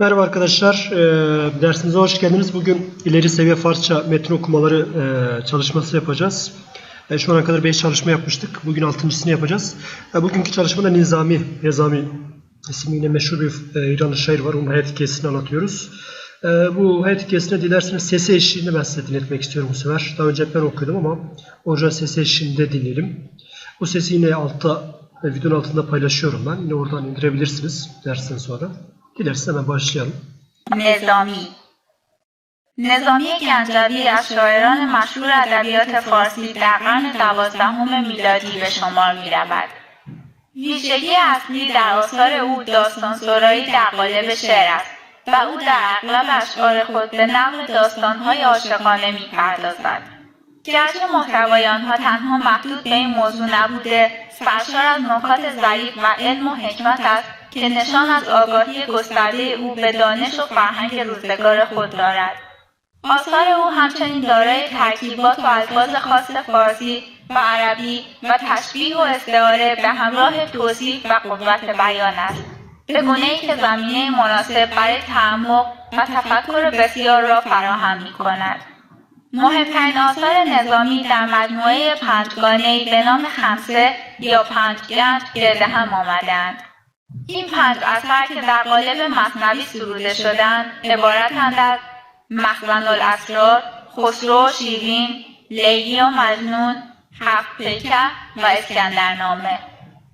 Merhaba arkadaşlar, e, dersimize hoş geldiniz. Bugün ileri seviye Farsça metin okumaları e, çalışması yapacağız. E, şu ana kadar 5 çalışma yapmıştık. Bugün 6.sını yapacağız. E, bugünkü çalışmada Nizami, Nizami ismiyle meşhur bir e, İranlı şair var. Onun hayat hikayesini anlatıyoruz. E, bu hayat hikayesine dilerseniz sesi eşliğinde ben size dinletmek istiyorum bu sefer. Daha önce ben okudum ama orijinal sesi eşliğinde dinleyelim. Bu sesi yine altta, e, videonun altında paylaşıyorum ben. Yine oradan indirebilirsiniz dersten sonra. Dilerseniz hemen başlayalım. نظامی نظامی گنجوی از شاعران مشهور ادبیات فارسی در قرن دوازدهم میلادی به شمار می رود. ویژگی اصلی در آثار او داستان سرایی در قالب شعر است و او در اغلب اشعار خود به نقل داستانهای عاشقانه می پردازد. گرچه محتوای آنها تنها محدود به این موضوع نبوده سرشار از نکات ظریف و علم و حکمت است که نشان از آگاهی گسترده او به دانش و فرهنگ روزگار خود دارد آثار او همچنین دارای ترکیبات و الفاظ خاص فارسی و عربی و تشبیه و استعاره به همراه توصیف و قوت بیان است به گونه‌ای که زمینه مناسب برای تعمق و تفکر بسیار را فراهم می کند. مهمترین آثار نظامی در مجموعه پنجگانه‌ای به نام خمسه یا پنج گرد هم آمدند. این پنج اثر که در قالب مصنوی سروده شدند عبارتند از مخزن الاسرار خسرو و شیرین لیلی و مجنون هفت پیکر و اسکندرنامه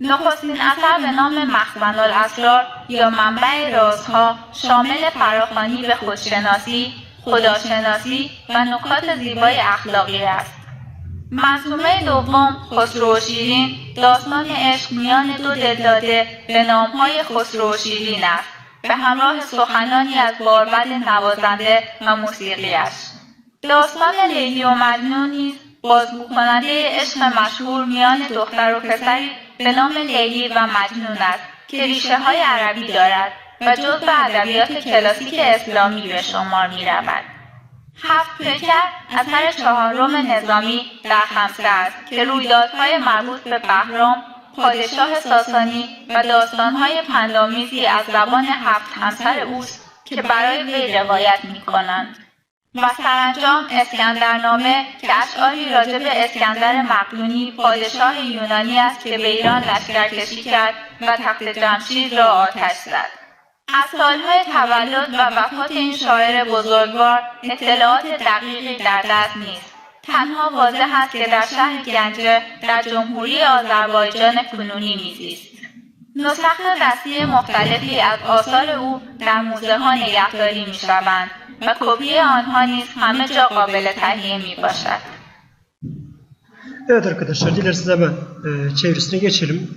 نخستین اثر به نام مخزن الاسرار یا منبع رازها شامل فراخوانی به خودشناسی خداشناسی و نکات زیبای اخلاقی است. منظومه دوم خسرو شیرین داستان عشق میان دو دلداده به نامهای خسرو شیرین است به همراه سخنانی از باربد نوازنده و موسیقیش داستان لیلی و مجنون نیز بازگو کننده عشق مشهور میان دختر و پسری به نام لیلی و مجنون است که ریشه های عربی دارد و جزو ادبیات کلاسیک اسلامی به شمار می رود. هفت پیکر اثر چهارم نظامی در خمسه است که رویدادهای مربوط به بهرام پادشاه ساسانی و داستانهای پندآمیزی از زبان هفت همسر اوست که برای وی روایت می. و سرانجام اسکندرنامه که اشعاری راجع به اسکندر مقدونی پادشاه یونانی است که به ایران لشکرکشی کرد و تخت جمشید را آتش زد از سالهای تولد و وفات این شاعر بزرگوار اطلاعات دقیقی در دست نیست تنها واضح است که در شهر گنجه در جمهوری آذربایجان کنونی میزیست نسخ دستی مختلفی از آثار او در موزه ها نگهداری می شوند و کپی آنها نیز همه جا قابل تهیه می باشد. Evet arkadaşlar dilerseniz hemen e, çevirisine geçelim.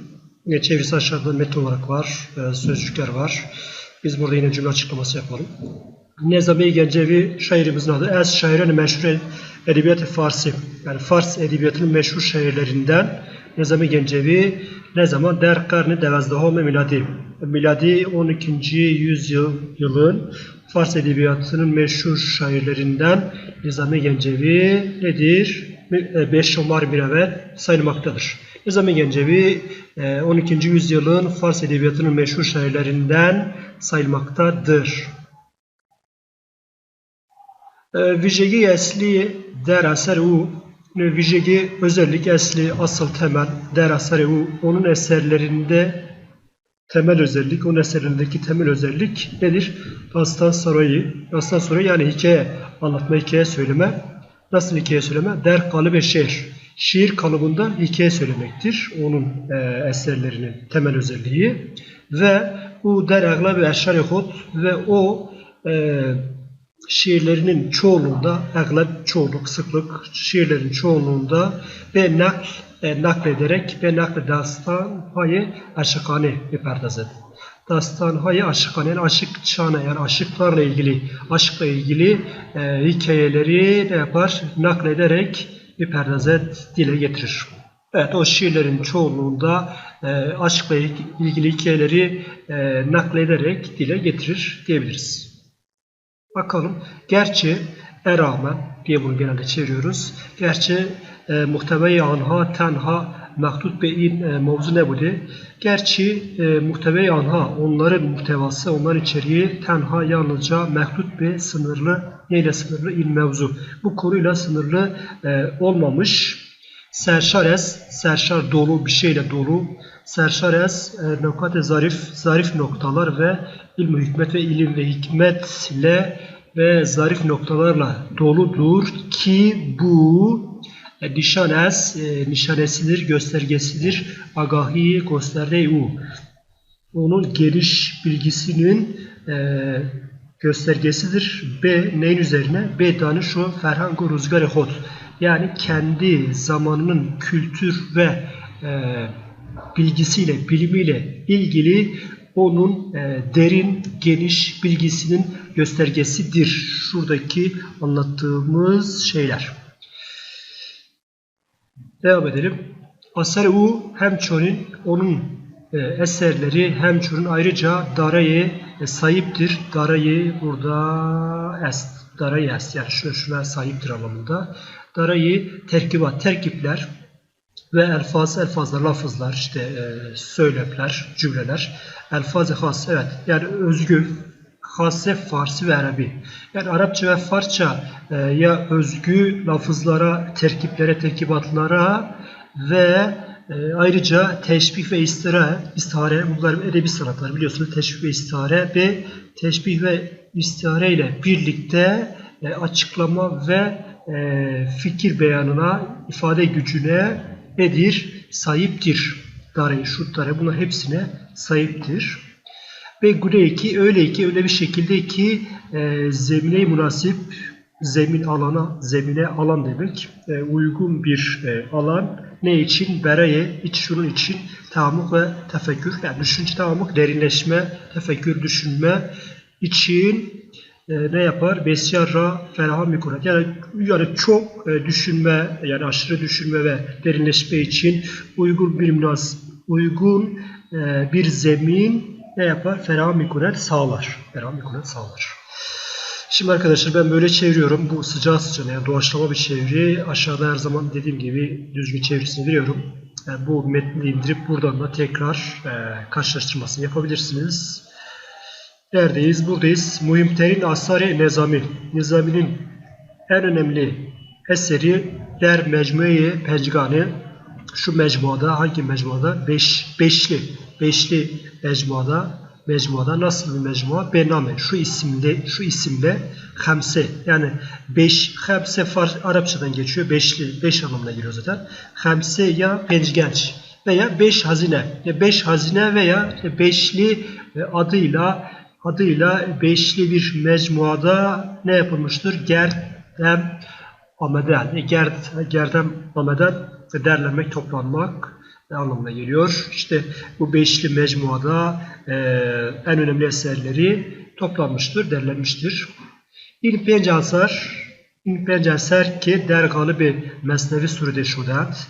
Yine çevirisi aşağıda metin olarak var, e, sözcükler var. Biz burada yine cümle açıklaması yapalım. Nezami Gencevi şairimizin adı. Ez şairin meşhur edebiyatı Farsi. Yani Fars edebiyatının meşhur şairlerinden Nezami Gencevi ne zaman? Der karni devezdehome miladi. Miladi 12. yüzyıl yılın Fars edebiyatının meşhur şairlerinden Nizami Gencevi nedir? 5 şomar bir evvel sayılmaktadır. Nizami Gencevi e, 12. yüzyılın Fars edebiyatının meşhur şairlerinden sayılmaktadır. E, Vijegi esli der u Vijegi özellik esli asıl temel der u onun eserlerinde temel özellik, onun eserlerindeki temel özellik nedir? Dastan sarayı, dastan sarayı yani hikaye anlatma, hikaye söyleme. Nasıl hikaye söyleme? Der kalıbe şiir. Şiir kalıbında hikaye söylemektir. Onun e, eserlerinin temel özelliği. Ve bu der aglabi eşşar yahut ve o e, şiirlerinin çoğunluğunda, aglab çoğunluk, sıklık şiirlerin çoğunluğunda ve nakl, e, naklederek ve nakl dastan payı aşıkane iperdazed. Dastan hayı aşıkane yani aşık çana yani aşıklarla ilgili aşkla ilgili e, hikayeleri ne yapar? Naklederek iperdazed dile getirir. Evet o şiirlerin çoğunluğunda e, aşkla ilgili hikayeleri e, naklederek dile getirir diyebiliriz. Bakalım. Gerçi erame diye bunu genelde çeviriyoruz. Gerçi e, muhteveyi anha tenha Mahdut Bey'in e, mevzu ne budu? Gerçi e, muhteve anha, onların muhtevası, onların içeriği tenha yalnızca Mahdut Bey sınırlı, neyle sınırlı? İl mevzu. Bu konuyla sınırlı e, olmamış. Serşares, serşar dolu, bir şeyle dolu. Serşares, e, nokat zarif, zarif noktalar ve ilmi hikmet ve ilim ve hikmetle ve zarif noktalarla doludur ki bu e, nişanes, e, nişanesidir, göstergesidir. Agahi gösterdiği u. Onun geniş bilgisinin e, göstergesidir. B neyin üzerine? B tane şu Ferhango Ruzgar Hot. Yani kendi zamanının kültür ve e, bilgisiyle, bilimiyle ilgili onun e, derin, geniş bilgisinin göstergesidir. Şuradaki anlattığımız şeyler. Devam edelim. Asar U Hemço'nun onun e, eserleri Hemço'nun ayrıca Darayı e, sahiptir. Darayı burada est. Darayı şuna sahiptir anlamında. Darayı terkibat, terkipler ve elfaz, elfazlar, lafızlar, işte e, söylemler, cümleler. Elfaz-ı has, evet yani özgü, hasse Farsi ve Arabi. Yani Arapça ve Farsça e, ya özgü lafızlara, terkiplere, terkibatlara ve e, ayrıca teşbih ve istihare, istihare bunlar edebi sanatlar biliyorsunuz teşbih ve istihare ve teşbih ve istihare ile birlikte e, açıklama ve e, fikir beyanına, ifade gücüne nedir? Sahiptir. Dare, şutlara bunlar hepsine sahiptir. Ve güney ki öyle ki öyle bir şekilde ki e, zemine münasip zemin alana zemine alan demek e, uygun bir e, alan ne için bereye iç şunun için tahammuk ve tefekkür yani düşünce tahammuk derinleşme tefekkür düşünme için e, ne yapar? Besyarra feraha mikurat. Yani, yani çok e, düşünme, yani aşırı düşünme ve derinleşme için uygun bir münas, uygun e, bir zemin ne yapar? Feraha mikurat sağlar. Feraha mikurat sağlar. Şimdi arkadaşlar ben böyle çeviriyorum. Bu sıcağı sıcağına yani doğaçlama bir çeviri. Aşağıda her zaman dediğim gibi düzgün çevirisini veriyorum. Yani bu metni indirip buradan da tekrar e, karşılaştırmasını yapabilirsiniz. Neredeyiz? Buradayız. Muhimterin Asari Nezami. Nizami'nin en önemli eseri Der Mecmui Pencgani. Şu mecmuada, hangi mecmuada? Beş, beşli, beşli mecmuada, mecmuada nasıl bir mecmua? Bename, şu isimde, şu isimle Hamse, yani beş, Hamse Far, Arapçadan geçiyor, beşli, beş anlamına geliyor zaten. Hamse ya Pencgenç veya beş hazine, beş hazine veya beşli e, adıyla adıyla beşli bir mecmuada ne yapılmıştır? Gerdem ameden, e, gerd, gerdem ameden derlenmek, toplanmak anlamına geliyor. İşte bu beşli mecmuada e, en önemli eserleri toplanmıştır, derlenmiştir. İlk penc asar, ilk ki der galibi mesnevi surede şudat.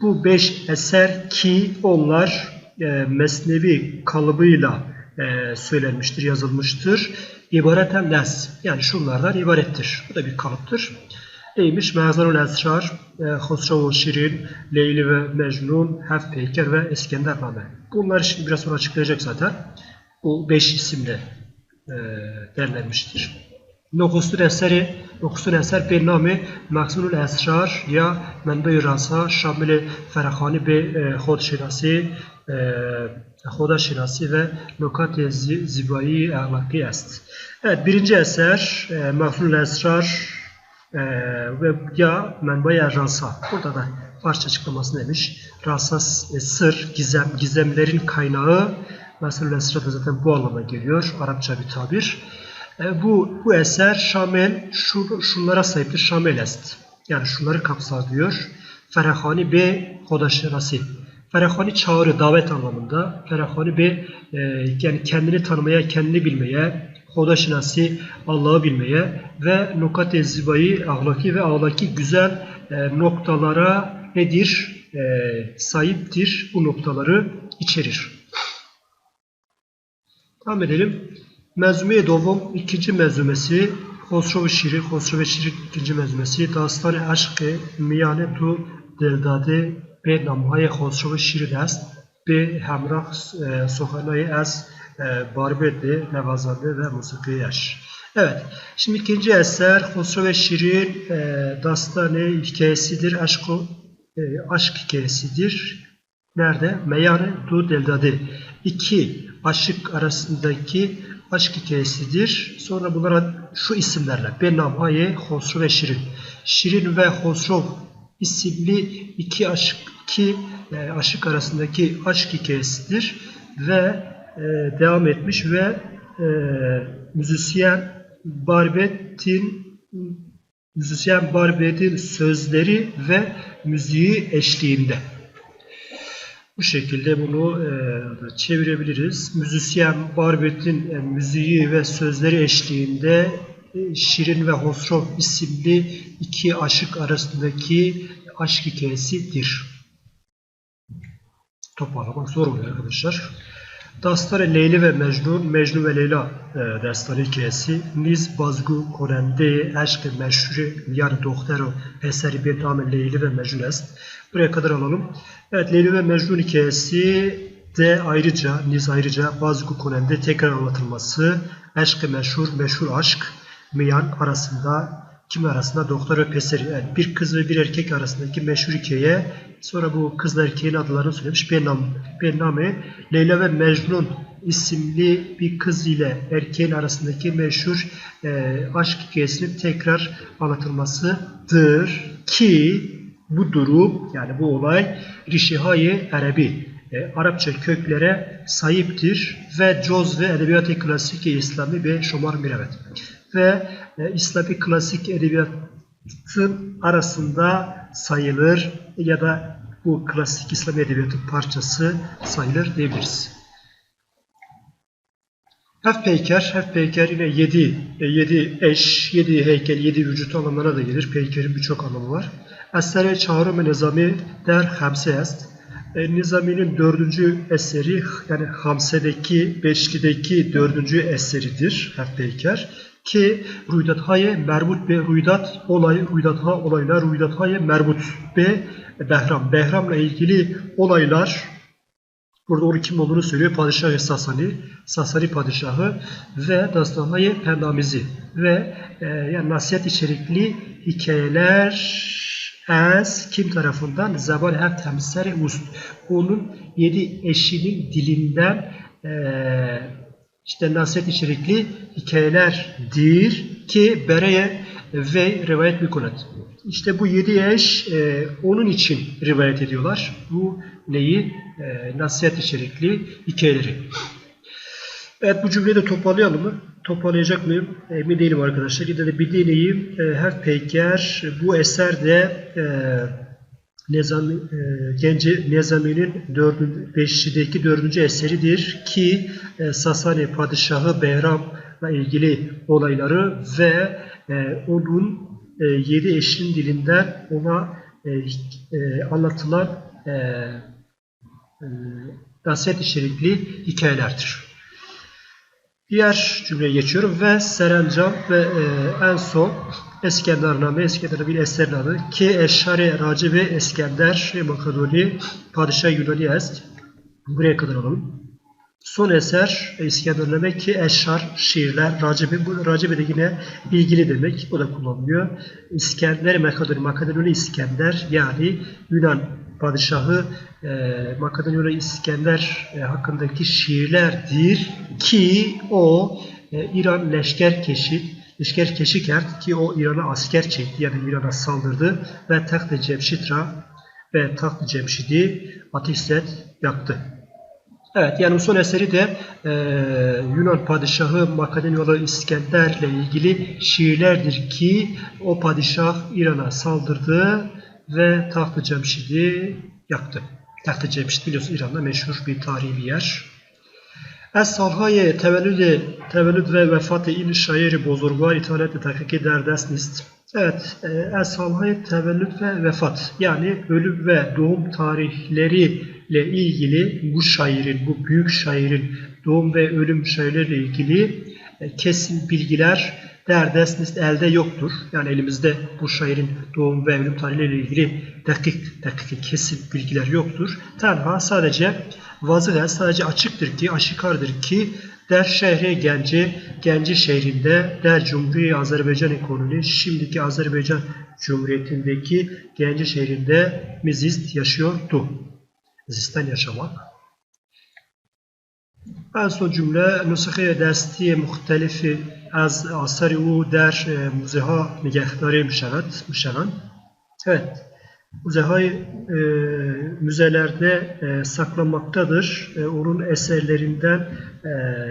Bu beş eser ki onlar e, mesnevi kalıbıyla e, söylenmiştir, yazılmıştır. İbareten les, yani şunlardan ibarettir. Bu da bir kalıptır. Neymiş? Mezarul Esrar, e, Şirin, Leyli ve Mecnun, Hef Peyker ve Eskendername. Bunları şimdi biraz sonra açıklayacak zaten. Bu beş isimle e, derlenmiştir. Bir nami Maksunul Esrar ya Menbe-i Rasa, Şamil-i Ferahani be e, Hod Şinasi, e, Hoda Şinasi ve Nukat-i Zibai Ahlaki est. Evet, birinci eser Esrar, ee, ve ya menbaya rasa. Burada da Farsça açıklaması demiş. Rasa e, sır, gizem, gizemlerin kaynağı. Mesela Esra'da zaten bu anlama geliyor. Arapça bir tabir. E, bu, bu eser Şamel şu, şunlara sahiptir. Şamel est. Yani şunları kapsar diyor. Ferahani be Hodaşirasi. Ferahani çağrı, davet anlamında. Ferahani be yani kendini tanımaya, kendini bilmeye, Hoda şinasi Allah'ı bilmeye ve nukat-i zibayı ahlaki ve ahlaki güzel e, noktalara nedir? E, sahiptir. Bu noktaları içerir. Devam edelim. Mezmuye Dovom ikinci mezumesi Hosrov-ı Şirin, Hosrov-ı Şirin ikinci mezumesi Dastan-ı Aşk-ı Miyane Du Deldade B به نامهای خسرو شیرین است به همراه e, سخنهای از e, Barbet Nevazade ve Musikiyeş. Evet, şimdi ikinci eser Hosro ve Şirin e, dastanı hikayesidir, aşk, e, aşk hikayesidir. Nerede? Meyane du Deldade. İki aşık arasındaki aşk hikayesidir. Sonra bunlara şu isimlerle Benam Haye, Hosro ve Şirin. Şirin ve Hosro isimli iki aşık iki e, aşık arasındaki aşk hikayesidir ve e, devam etmiş ve e, müzisyen Barbet'in müzisyen Barbet'in sözleri ve müziği eşliğinde. Bu şekilde bunu e, çevirebiliriz. Müzisyen Barbet'in e, müziği ve sözleri eşliğinde e, Şirin ve Hosrov isimli iki aşık arasındaki aşk hikayesidir. Toparlamak zor oluyor arkadaşlar. Dastan Leyli ve Mecnun, Mecnun ve Leyla e, destanı hikayesi. Niz bazgu konende aşk meşhuri yani doktoru eseri bir tamamen Leyli ve Mecnun est. Buraya kadar alalım. Evet Leyli ve Mecnun hikayesi de ayrıca, Niz ayrıca bazgu konende tekrar anlatılması. Aşk meşhur, meşhur aşk. Miyan arasında kim arasında? Doktor ve peseri. Yani bir kız ve bir erkek arasındaki meşhur hikaye. Sonra bu kızla erkeğin adlarını söylemiş. Bennam, Benname Leyla ve Mecnun isimli bir kız ile erkeğin arasındaki meşhur e, aşk hikayesinin tekrar anlatılmasıdır ki bu durum yani bu olay Rişihayı Arabi e, Arapça köklere sahiptir ve coz ve edebiyat-ı klasik İslami ve şomar mirevet ve e, İslami klasik edebiyatın arasında sayılır ya da bu klasik İslam edebiyatın parçası sayılır diyebiliriz. Hefpeyker, Hefpeyker yine yedi, e, yedi eş, yedi heykel, yedi vücut anlamına da gelir. Peyker'in birçok anlamı var. Esere çağrı ve nizami der hamse est. E, Nizami'nin dördüncü eseri yani Hamse'deki, Beşli'deki dördüncü eseridir Hefpeyker ki rüydathaye merbut be rüydat olay rüydatha olaylar rüydathaye merbut be Behram. Behram'la ilgili olaylar burada onun kim olduğunu söylüyor. Padişah Sasani, Sasani padişahı ve Dastanhaye Pendamizi ve e, yani nasihat içerikli hikayeler Ez kim tarafından? Zabal hef temseri ust. Onun yedi eşinin dilinden e, işte nasihat içerikli hikayelerdir ki bereye ve rivayet mikunet. İşte bu yedi eş e, onun için rivayet ediyorlar. Bu neyi? E, nasihat içerikli hikayeleri. Evet bu cümleyi de toparlayalım mı? Toparlayacak mıyım? Emin değilim arkadaşlar. Yine de bir deneyim. E, her peyker bu eserde e, Nezami, e, Gence Nezami'nin 4. Beşi'deki dördüncü eseridir ki e, Sasani Padişahı Behram'la ilgili olayları ve e, onun e, yedi eşinin dilinden ona e, e, anlatılan e, e, nasihat içerikli hikayelerdir. Diğer cümleye geçiyorum ve Serencam ve e, en son Eskendername, Eskender bir eserin adı ki Eşşari Raci ve Eskender Makedoni Padişah Yunani est. Buraya kadar alalım. Son eser İskendername ki Eşşar şiirler Racibi. Bu Racibi de yine ilgili demek. Bu da kullanılıyor. İskender Makedoni, Makedoni İskender yani Yunan padişahı e, Makedonyalı İskender e, hakkındaki şiirlerdir ki o e, İran leşkerkeşi leşkerkeşi kert ki o İran'a asker çekti yani İran'a saldırdı ve Taht-ı Cemşitra ve Taht-ı Cemşid'i ateşle yaktı. Evet yani bu son eseri de e, Yunan padişahı Makedonyalı İskender'le ilgili şiirlerdir ki o padişah İran'a saldırdı ve Taht-ı Cemşid'i yaktı. Taht-ı Cemşid biliyorsun İran'da meşhur bir tarihi bir yer. Ez Sarhaye tevellüde, tevellüd ve vefat-ı İl Şairi Bozurgar İthalat-ı Tahkiki Derdes Evet, Ez Sarhaye tevellüd ve vefat yani ölüm ve doğum tarihleriyle ilgili bu şairin, bu büyük şairin doğum ve ölüm şairleriyle ilgili e, kesin bilgiler derdest elde yoktur. Yani elimizde bu şairin doğum ve ölüm tarihleriyle ilgili dakik, dakik kesin bilgiler yoktur. Tenha sadece vazıhe sadece açıktır ki, aşikardır ki der şehri Genci, Genci şehrinde der Cumhuriyet Azerbaycan ekonomi şimdiki Azerbaycan Cumhuriyeti'ndeki Genci şehrinde Mizist yaşıyordu. Zisten yaşamak. En son cümle nüsxe desti muhtelifi az asari u der e, muzeha nigahdarı müşevet, müşeven. Evet. Müzehay e, müzelerde saklanmaktadır. Onun eserlerinden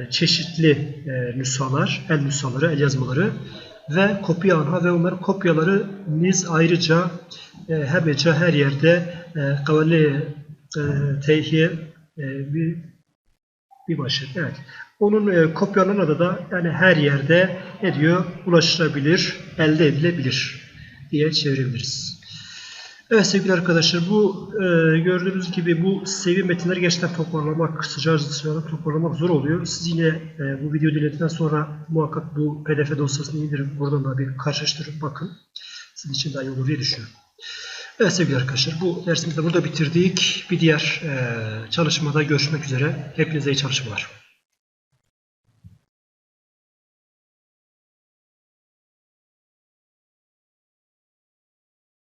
çeşitli nüshalar, el nüshaları, el yazmaları ve kopya ve onların kopyaları niz ayrıca e, hebece her yerde kavali e, tehiye e, bir bir başlık. Evet. Onun e, kopyalarına da yani her yerde ne diyor? Ulaşılabilir, elde edilebilir diye çevirebiliriz. Evet sevgili arkadaşlar bu e, gördüğünüz gibi bu seviye metinleri gerçekten toparlamak, sıcağı sıcağı toparlamak zor oluyor. Siz yine e, bu videoyu dinledikten sonra muhakkak bu pdf dosyasını indirip buradan da bir karşılaştırıp bakın. Sizin için daha iyi olur diye düşünüyorum. Evet sevgili arkadaşlar bu dersimizi de burada bitirdik. Bir diğer e, çalışmada görüşmek üzere. Hepinize iyi çalışmalar.